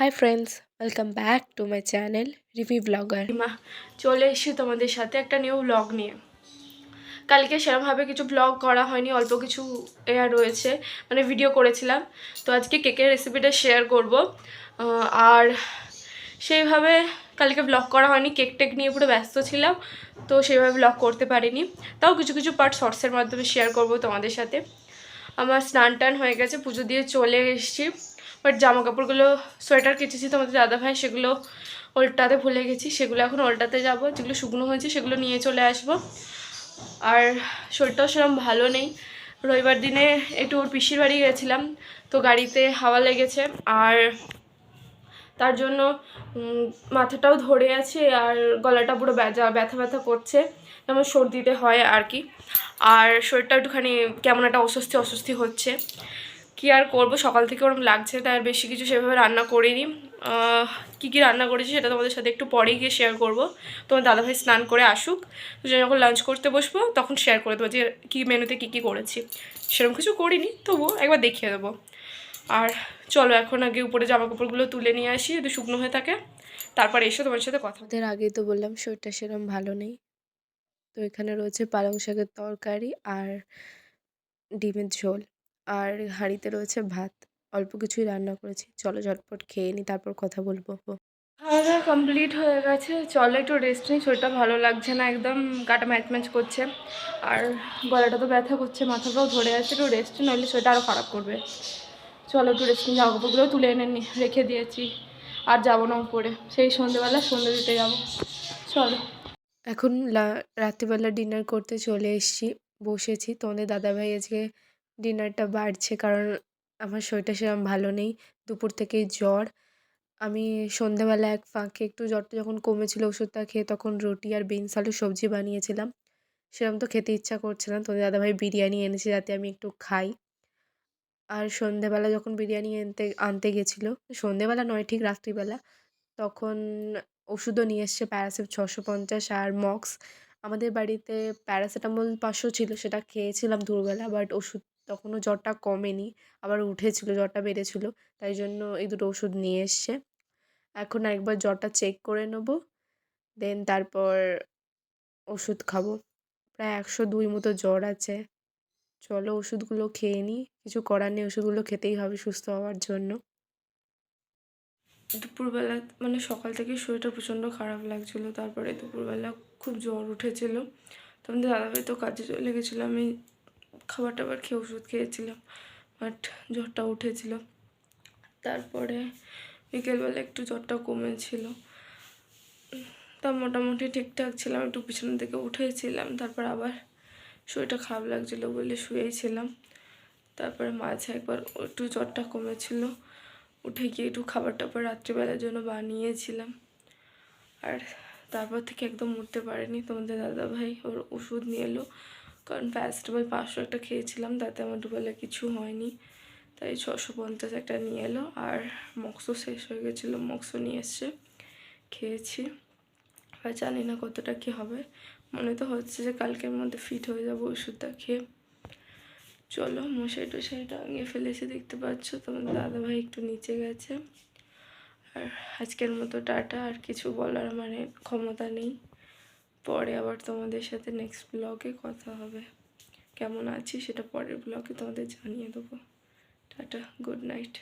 Hi friends welcome back to my channel review blogger মা চলে এসেছি তোমাদের সাথে একটা নিউ ব্লগ নিয়ে। কালকে সেরমভাবে কিছু ব্লগ করা হয়নি, অল্প কিছু এয়ার রয়েছে মানে ভিডিও করেছিলাম। তো আজকে কেকের রেসিপিটা শেয়ার করব। আর সেইভাবে কালকে ব্লগ করা হয়নি কেক টেক নিয়ে পুরো ব্যস্ত ছিলাম, তো সেইভাবে ব্লগ করতে পারিনি। তাও কিছু কিছু পার্ট শর্টসের মাধ্যমে শেয়ার করব তোমাদের সাথে। আমার স্নান টান হয়ে গেছে, পুজো দিয়ে চলে এসেছি। বাট জামা কাপড়গুলো সোয়েটার কেচেছি তোমাদের দাদাভাই সেগুলো ওল্টাতে ভুলে গেছি। সেগুলো এখন ওল্টাতে যাব, যেগুলো শুকনো হয়েছে সেগুলো নিয়ে চলে আসব। আর শরীরটাও সেরকম ভালো নেই। রবিবার দিনে একটু ওর পিসির বাড়ি গেছিলাম, তো গাড়িতে হাওয়া লেগেছে। আর তার জন্য মাথাটাও ধরে আছে আর গলাটা পুরো ব্যথা ব্যথা ব্যথা করছে। যেমন সর্দিতে হয় আর কি। আর শরীরটা একটুখানি কেমন একটা অস্বস্তি অস্বস্তি হচ্ছে। কি আর করব? সকাল থেকে ওরকম লাগছে তাই আর বেশি কিছু সেভাবে রান্না করিনি। কি কি রান্না করেছি সেটা তোমাদের সাথে একটু পরেই গিয়ে শেয়ার করব। তোমার দাদাভাই স্নান করে আসুক, তো যখন লাঞ্চ করতে বসবো, তখন শেয়ার করে দেবো যে কী মেনুতে কী কী করেছি। সেরকম কিছু করিনি, তবুও একবার দেখিয়ে দেবো। আর চলো এখন আগে উপরে জামা কাপড়গুলো তুলে নিয়ে আসি, যদি শুকনো হয়ে থাকে। তারপর এসে তোমার সাথে কথা আমাদের আগেই তো বললাম, শরীরটা সেরকম ভালো নেই। তো এখানে রয়েছে পালং শাকের তরকারি আর ডিমের ঝোল। আর হাঁড়িতে রয়েছে ভাত। অল্প কিছুই রান্না করেছি। চলো ঝটপট খেয়ে নিই তারপর কথা বলব। খাওয়া দাওয়া কমপ্লিট হয়ে গেছে। চলো একটু রেস্ট নিই। শরীরটা ভালো লাগছে না একদম। গাটা ম্যাচ ম্যাচ করছে। আর গলাটা তো ব্যথা করছে মাথাটাও ধরে আছে। একটু রেস্ট নইলে শরীরটা আরও খারাপ করবে। চলো একটু রেস্ট নিই। জামা কাপড়গুলো তুলে এনে নি রেখে দিয়েছি। আর যাব না উপরে। সেই সন্ধেবেলা সন্ধে দিতে যাব। চলো। এখন রাত্রিবেলা ডিনার করতে চলে এসেছি। বসেছি। তোমাদের দাদাভাই আজকে ডিনারটা বাড়ছে। কারণ আমার শরীরটা সেরকম ভালো নেই। দুপুর থেকেই জ্বর। আমি সন্ধ্যাবেলা এক ফাঁকে একটু জ্বরটা যখন কমেছিল ওষুধটা খেয়ে তখন রুটি আর বিনস আলু সবজি বানিয়েছিলাম। সেরকম তো খেতে ইচ্ছা করছে না। তোমাদের দাদাভাই বিরিয়ানি এনেছে যাতে আমি একটু খাই। আর সন্ধেবেলা যখন বিরিয়ানি আনতে আনতে গেছিল, সন্ধেবেলা নয়, ঠিক রাত্রিবেলা, তখন ওষুধও নিয়ে এসছে প্যারাসিট ছশো পঞ্চাশ আর মক্স আমাদের বাড়িতে প্যারাসিটামল পাঁচশো ছিল, সেটা খেয়েছিলাম দুপুরবেলা, বাট ওষুধ তখনও জ্বরটা কমেনি, আবার উঠেছিল, জ্বরটা বেড়েছিল, তাই জন্য এই দুটো ওষুধ নিয়ে এসছে। এখন একবার জ্বরটা চেক করে নেব দেন তারপর ওষুধ খাব। প্রায় একশো দুই মতো জ্বর আছে। চলো ওষুধগুলো খেয়ে নিই কিছু করার নেই, ওষুধগুলো খেতেই হবে সুস্থ হওয়ার জন্য। দুপুরবেলা মানে সকাল থেকে শরীরটা প্রচণ্ড খারাপ লাগছিল, তারপরে দুপুরবেলা খুব জ্বর উঠেছিল। তখন দাদাভাই তো কাজে চলে গেছিল, আমি খাবার টাবার খেয়ে ওষুধ খেয়েছিলাম, বাট জ্বরটা উঠেছিল। তারপরে বিকেলবেলা একটু জ্বরটা কমেছিল। তা মোটামুটি ঠিকঠাক ছিলাম, একটু পিছনের দিকে উঠেছিলাম, তারপর আবার শরীরটা খারাপ লাগছিল বলে শুয়েছিলাম। তারপরে মাঝে একবার একটু জ্বরটা কমেছিল, উঠে গিয়ে একটু খাবার টাবার রাত্রিবেলার জন্য বানিয়েছিলাম। আর তারপর থেকে একদম উঠতে পারেনি। তোমাদের দাদা ভাই ওর ওষুধ নিয়ে এলো কারণ প্যারাসিটামল পাঁচশো একটা খেয়েছিলাম, তাতে আমার দুবেলা কিছু হয়নি। তাই ছশো পঞ্চাশ একটা নিয়ে এলো, আর মক্সও শেষ হয়ে গেছিল মক্সও নিয়ে এসছে, খেয়েছি। আর জানি না কতটা কী হবে। মনে তো হচ্ছে যে কালকের মধ্যে ফিট হয়ে যাব ওষুধটা খেয়ে। চলো মশাই টশাই টাঙিয়ে ফেলেছে, দেখতে পাচ্ছ? তোমার দাদাভাই একটু নিচে গেছে। আর আজকের মতো টাটা, আর কিছু বলার মানে ক্ষমতা নেই। পরে আবার তোমাদের সাথে নেক্সট ব্লগে কথা হবে। কেমন আছি সেটা পরের ব্লগে তোমাদের জানিয়ে দেবো। Tata good night